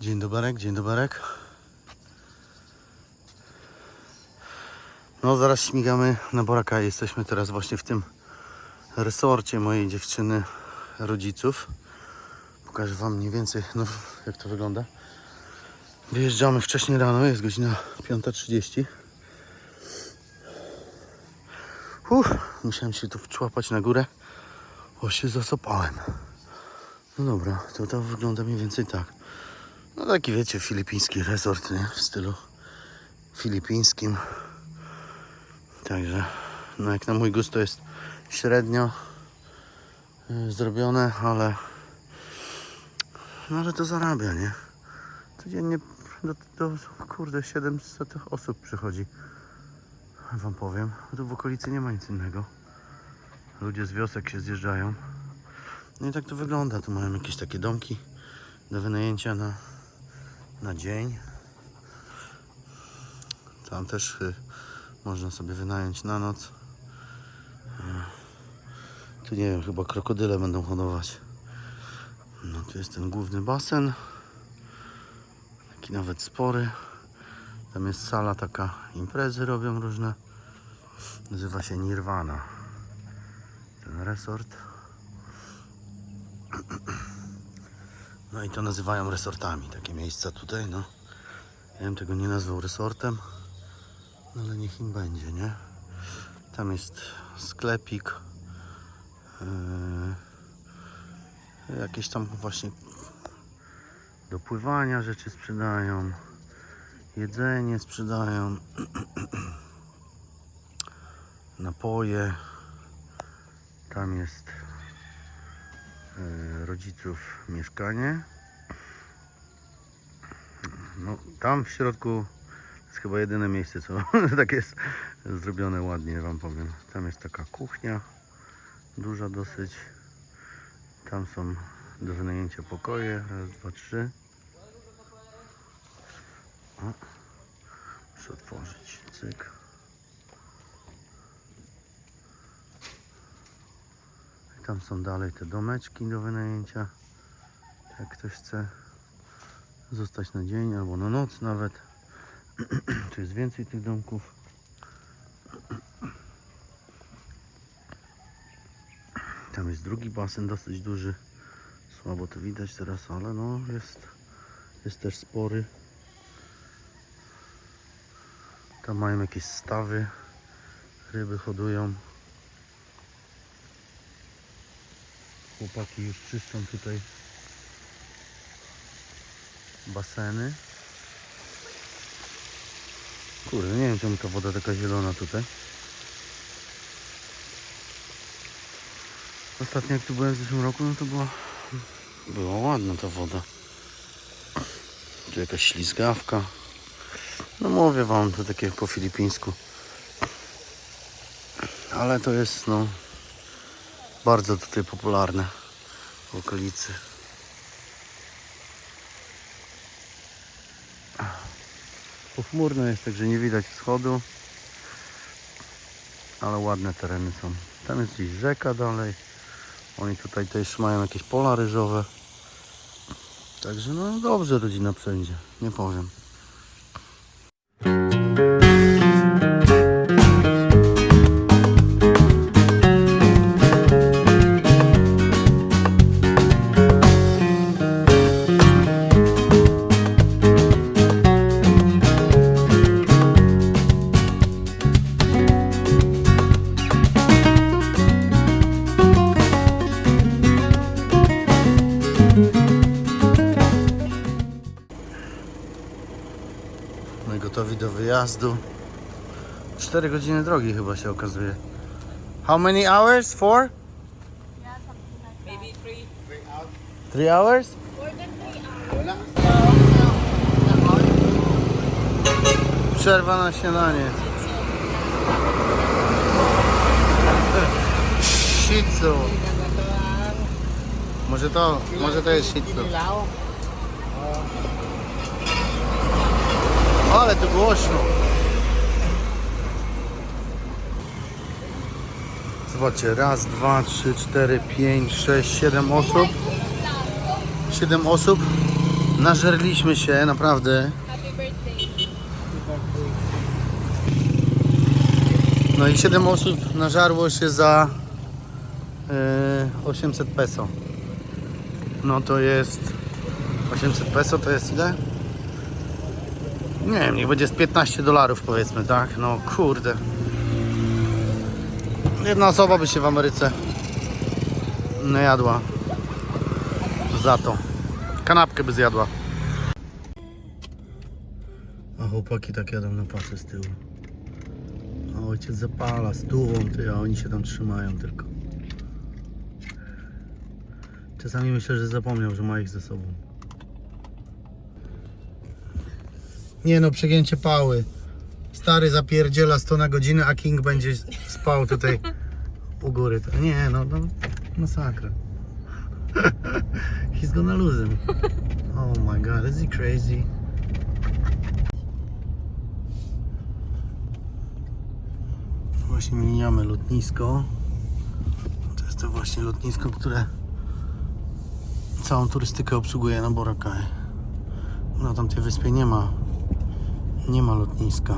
Dzień doberek, dzień doberek. No zaraz śmigamy na Boracay. Jesteśmy teraz właśnie w tym resorcie mojej dziewczyny, rodziców. Pokażę Wam mniej więcej, no jak to wygląda. Wyjeżdżamy wcześniej rano, jest godzina 5.30. Uff, musiałem się tu wczłapać na górę, bo się zasopałem. No dobra, to to wygląda mniej więcej tak. No taki wiecie, filipiński resort, nie? W stylu filipińskim. Także, no jak na mój gust to jest średnio y, zrobione, ale no ale to zarabia, nie? Codziennie do, do kurde 700 osób przychodzi. Wam powiem. Tu w okolicy nie ma nic innego. Ludzie z wiosek się zjeżdżają. No i tak to wygląda. Tu mają jakieś takie domki do wynajęcia na, na dzień. Tam też można sobie wynająć na noc. Tu nie wiem, chyba krokodyle będą hodować. No tu jest ten główny basen. Taki nawet spory. Tam jest sala taka, imprezy robią różne. Nazywa się Nirvana. Ten resort. No i to nazywają resortami, takie miejsca tutaj, no. Ja bym tego nie nazwał resortem, no ale niech im będzie, nie? Tam jest sklepik. Yy, jakieś tam właśnie do pływania rzeczy sprzedają. Jedzenie sprzedają. Napoje. Tam jest rodziców mieszkanie. No, tam w środku jest chyba jedyne miejsce, co tak jest zrobione ładnie, wam powiem. Tam jest taka kuchnia, duża dosyć. Tam są do wynajęcia pokoje, raz, dwa, trzy. O, muszę otworzyć, cyk. Tam są dalej te domeczki do wynajęcia. Jak ktoś chce zostać na dzień albo na noc nawet. Tu jest więcej tych domków. Tam jest drugi basen dosyć duży. Słabo to widać teraz, ale no jest, jest też spory. Tam mają jakieś stawy. Ryby hodują. Chłopaki już czyszczą tutaj baseny. Kurde, nie wiem czemu ta woda taka zielona tutaj. Ostatnio jak tu byłem w zeszłym roku, no to była, była ładna ta woda. Tu jakaś ślizgawka. No mówię wam, to takie po filipińsku. Ale to jest no bardzo tutaj popularne w okolicy. Pochmurno jest, także nie widać wschodu. Ale ładne tereny są. Tam jest gdzieś rzeka dalej. Oni tutaj też mają jakieś pola ryżowe. Także no dobrze rodzina wszędzie, nie powiem. Wyjazdu. 4 godziny drogi chyba się okazuje. How many hours? Four? Maybe three. Three hours? Przerwa na śniadanie. Shih Tzu. Może to, może to jest Shih Tzu. Ale tu głośno. Zobaczcie, raz, dwa, trzy, cztery, pięć, sześć, siedem osób. Siedem osób Nażerliśmy się, naprawdę. No i 7 osób nażarło się za e, 800 peso. No to jest 800 peso to jest ile? Nie wiem, niech będzie z 15 dolarów powiedzmy, tak? No kurde. Jedna osoba by się w Ameryce najadła za to. Kanapkę by zjadła. A chłopaki tak jadą na pasy z tyłu. A ojciec zapala z tułą, ty, a oni się tam trzymają tylko. Czasami myślę, że zapomniał, że ma ich ze sobą. Nie no, przegięcie pały. Stary zapierdziela 100 na godzinę, a King będzie spał tutaj u góry. Nie no, no masakra. He's gonna lose him. Oh my god, is he crazy? Właśnie mijamy lotnisko. To jest to właśnie lotnisko, które całą turystykę obsługuje na Boracay. Na tamtej wyspie nie ma nie ma lotniska.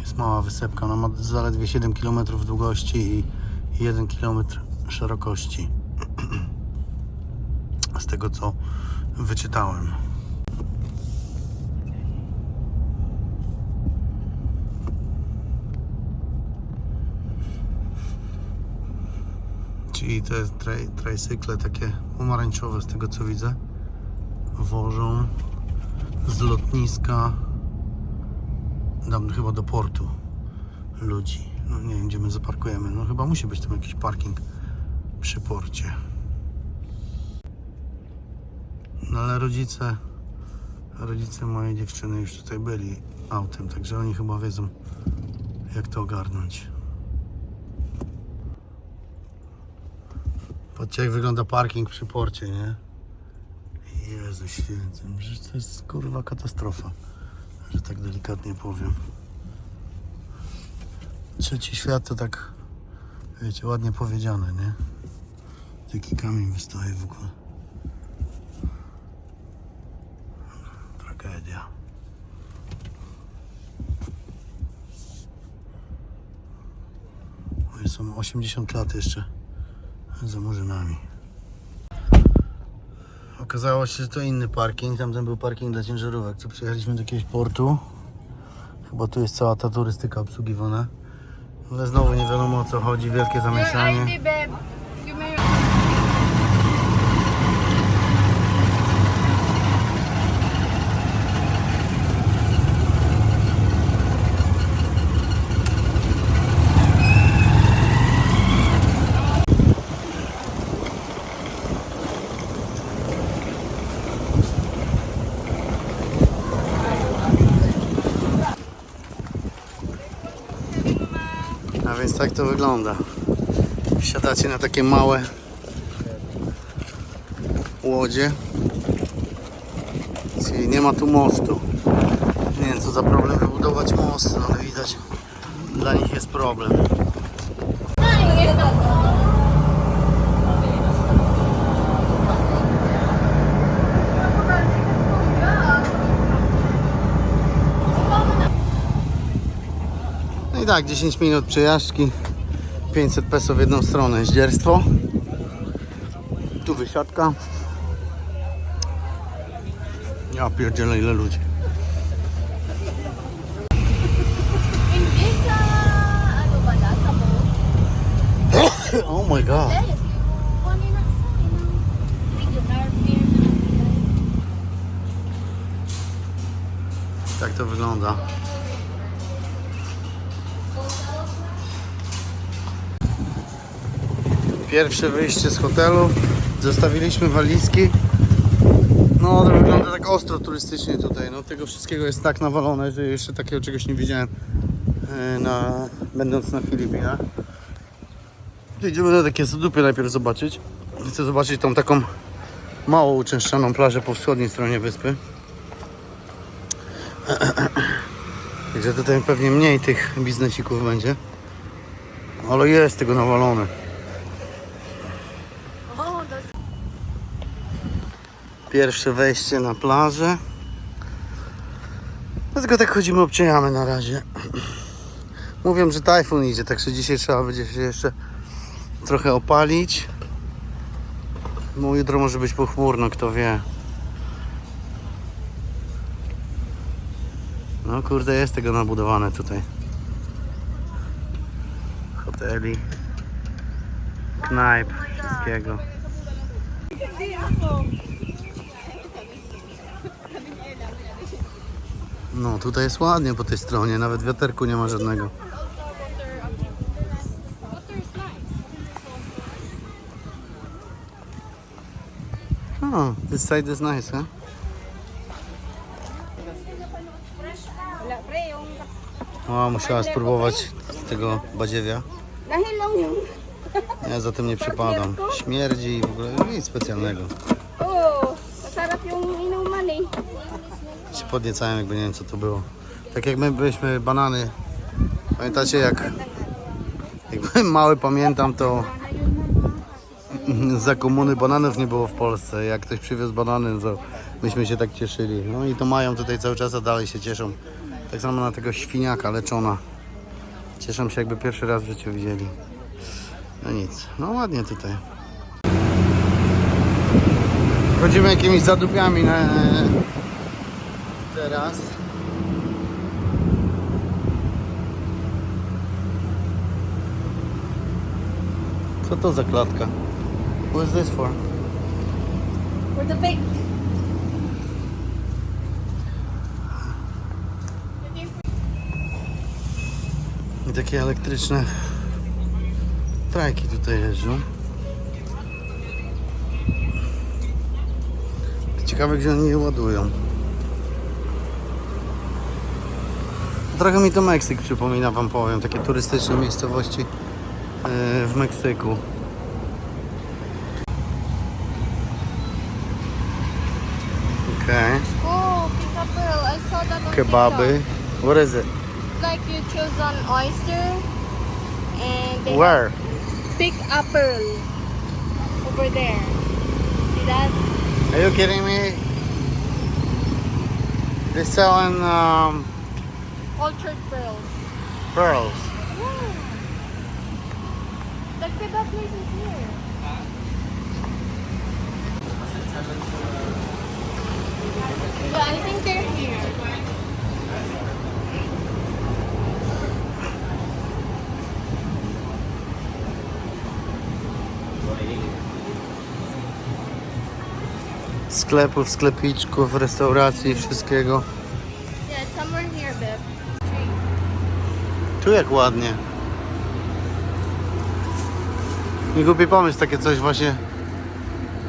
Jest mała wysepka, ona ma zaledwie 7 km długości i 1 km szerokości. Z tego co wyczytałem. Czyli te traj, trajcykle takie pomarańczowe z tego co widzę wożą z lotniska tam chyba do portu ludzi. No nie wiem gdzie my zaparkujemy. No chyba musi być tam jakiś parking przy porcie. No ale rodzice rodzice mojej dziewczyny już tutaj byli autem, także oni chyba wiedzą jak to ogarnąć. Patrzcie jak wygląda parking przy porcie, nie? Jezu święty, że to jest kurwa katastrofa, że tak delikatnie powiem. Trzeci świat to tak, wiecie, ładnie powiedziane, nie? Taki kamień wystaje w ogóle. Tragedia. Oni są 80 lat jeszcze za murzynami. Okazało się, że to inny parking. Tamten był parking dla ciężarówek. Co przyjechaliśmy do jakiegoś portu. Chyba tu jest cała ta turystyka obsługiwana. Ale znowu nie wiadomo o co chodzi. Wielkie zamieszanie. babe. You may... A tak to wygląda. Siadacie na takie małe łodzie. Czyli nie ma tu mostu. Nie wiem co za problem wybudować most, ale widać dla nich jest problem. I tak, 10 minut przejażdżki, 500 peso w jedną stronę, zdzierstwo. Tu wysiadka. Ja pierdzielę ile ludzi. Oh my god. Tak to wygląda. Pierwsze wyjście z hotelu. Zostawiliśmy walizki. No to wygląda tak ostro turystycznie tutaj. No tego wszystkiego jest tak nawalone, że jeszcze takiego czegoś nie widziałem e, na, będąc na Filipinach. Idziemy na takie zadupy najpierw zobaczyć. Chcę zobaczyć tą taką mało uczęszczaną plażę po wschodniej stronie wyspy. Także tutaj pewnie mniej tych biznesików będzie. Ale jest tego nawalone. Pierwsze wejście na plażę. Dlatego tak chodzimy, obciejamy na razie. Mówią, że tajfun idzie, także dzisiaj trzeba będzie się jeszcze trochę opalić. No jutro może być pochmurno, kto wie. No kurde, jest tego nabudowane tutaj. Hoteli, knajp, wszystkiego. No tutaj jest ładnie po tej stronie, nawet wiaterku nie ma żadnego. Oh, this side is nice, huh? Yung O, musiała spróbować tego badziewia. Ja za tym nie przepadam. Śmierdzi i w ogóle nic specjalnego. oh, masarap yung inuman eh. Się podniecałem, jakby nie wiem co to było. Tak jak my byliśmy banany. Pamiętacie jak, jak byłem mały pamiętam to za komuny bananów nie było w Polsce. Jak ktoś przywiózł banany, to myśmy się tak cieszyli. No i to mają tutaj cały czas, a dalej się cieszą. Tak samo na tego świniaka leczona. Cieszą się jakby pierwszy raz w życiu widzieli. No nic, no ładnie tutaj. Chodzimy jakimiś zadupiami na teraz. Co to za klatka? What is this for? For the big. I takie elektryczne trajki tutaj jeżdżą. Ciekawe gdzie oni je ładują. Trochę mi to Meksyk przypomina wam powiem, takie turystyczne miejscowości yy, w Meksyku. Okay. Kebaby. What is it? Like you choose an oyster and they Where? Pick a pearl over there. See that? Are you kidding me? They're selling um, Cultured pearls. pearls. Yeah. The kebab place is here. Yeah, I think they're here. Sklepów, sklepiczków, restauracji, wszystkiego. Tu jak ładnie. Nie głupi pomysł, takie coś właśnie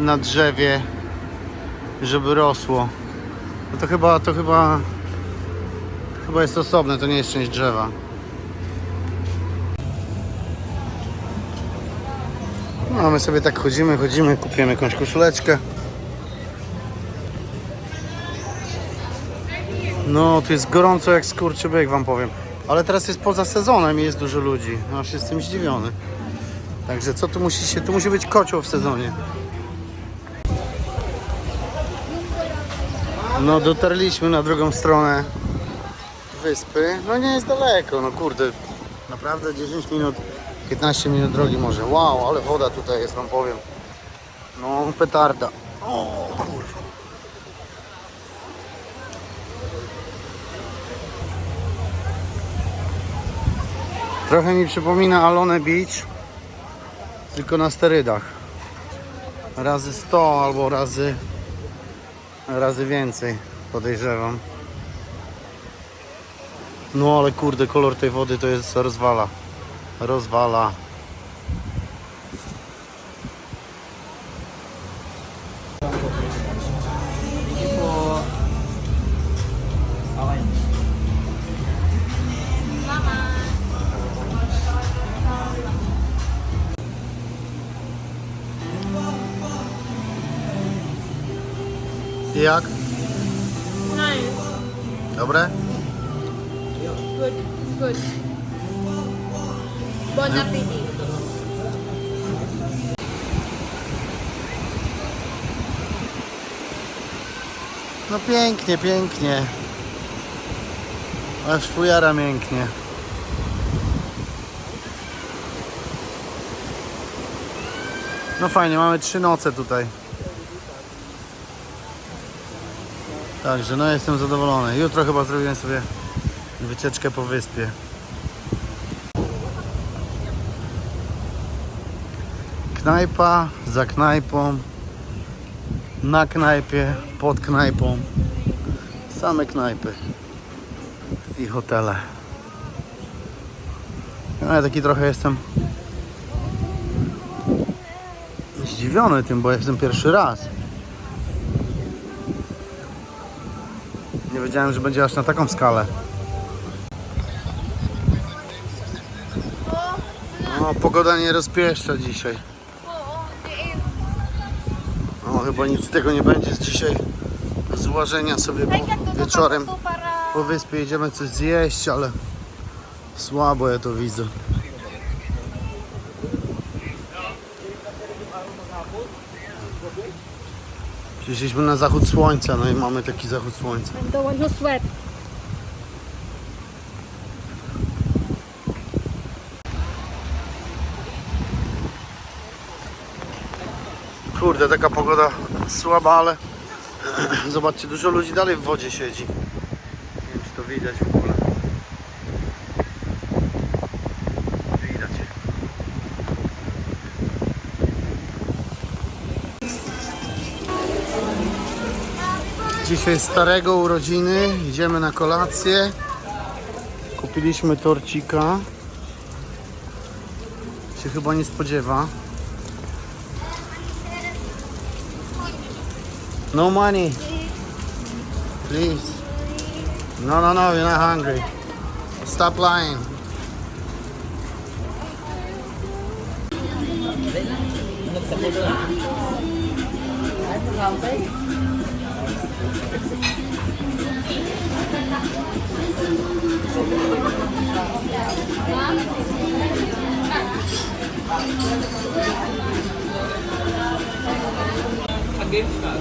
na drzewie, żeby rosło. No to chyba, to chyba, chyba jest osobne, to nie jest część drzewa. No my sobie tak chodzimy, chodzimy, kupimy jakąś koszuleczkę. No, tu jest gorąco jak skurczybyk, wam powiem. Ale teraz jest poza sezonem i jest dużo ludzi. No, aż jestem zdziwiony. Także co tu musi się... Tu musi być kocioł w sezonie. No, dotarliśmy na drugą stronę wyspy. No nie jest daleko, no kurde. Naprawdę 10 minut, 15 minut drogi może. Wow, ale woda tutaj jest, wam powiem. No, petarda. O, kurwa. Trochę mi przypomina Alone Beach, tylko na sterydach. Razy 100 albo razy, razy więcej, podejrzewam. No ale kurde, kolor tej wody to jest rozwala. Rozwala. Jak? Nice. Dobre? Good. Good. Bon appetit. No pięknie, pięknie. Aż fujara mięknie. No fajnie, mamy trzy noce tutaj. Także no jestem zadowolony. Jutro chyba zrobiłem sobie wycieczkę po wyspie. Knajpa za knajpą, na knajpie, pod knajpą. Same knajpy i hotele. No, ja taki trochę jestem zdziwiony tym, bo jestem pierwszy raz. Nie wiedziałem, że będzie aż na taką skalę. No, pogoda nie rozpieszcza dzisiaj. No, chyba nic z tego nie będzie z dzisiaj. Złażenia sobie po, wieczorem po wyspie jedziemy coś zjeść, ale słabo ja to widzę. Przyszliśmy na zachód słońca, no i mamy taki zachód słońca. Sweat. Kurde, taka pogoda słaba, ale zobaczcie, dużo ludzi dalej w wodzie siedzi. Nie wiem, czy to widać w ogóle. Dzisiaj starego urodziny, idziemy na kolację. Kupiliśmy torcika. Się chyba nie spodziewa. No money. Please. No, no, no, you're not hungry. Stop lying. Against ka?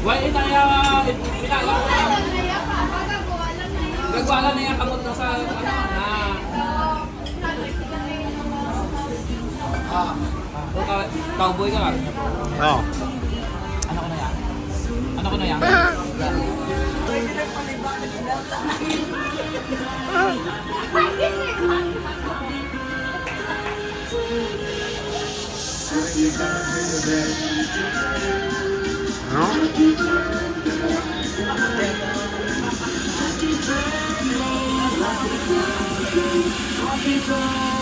Why inaya pinala Gagwala na yung kamot na sa ano na. Ah, ah, cowboy ka ba? No. Ano ko na yan? Ano ko na yan? No?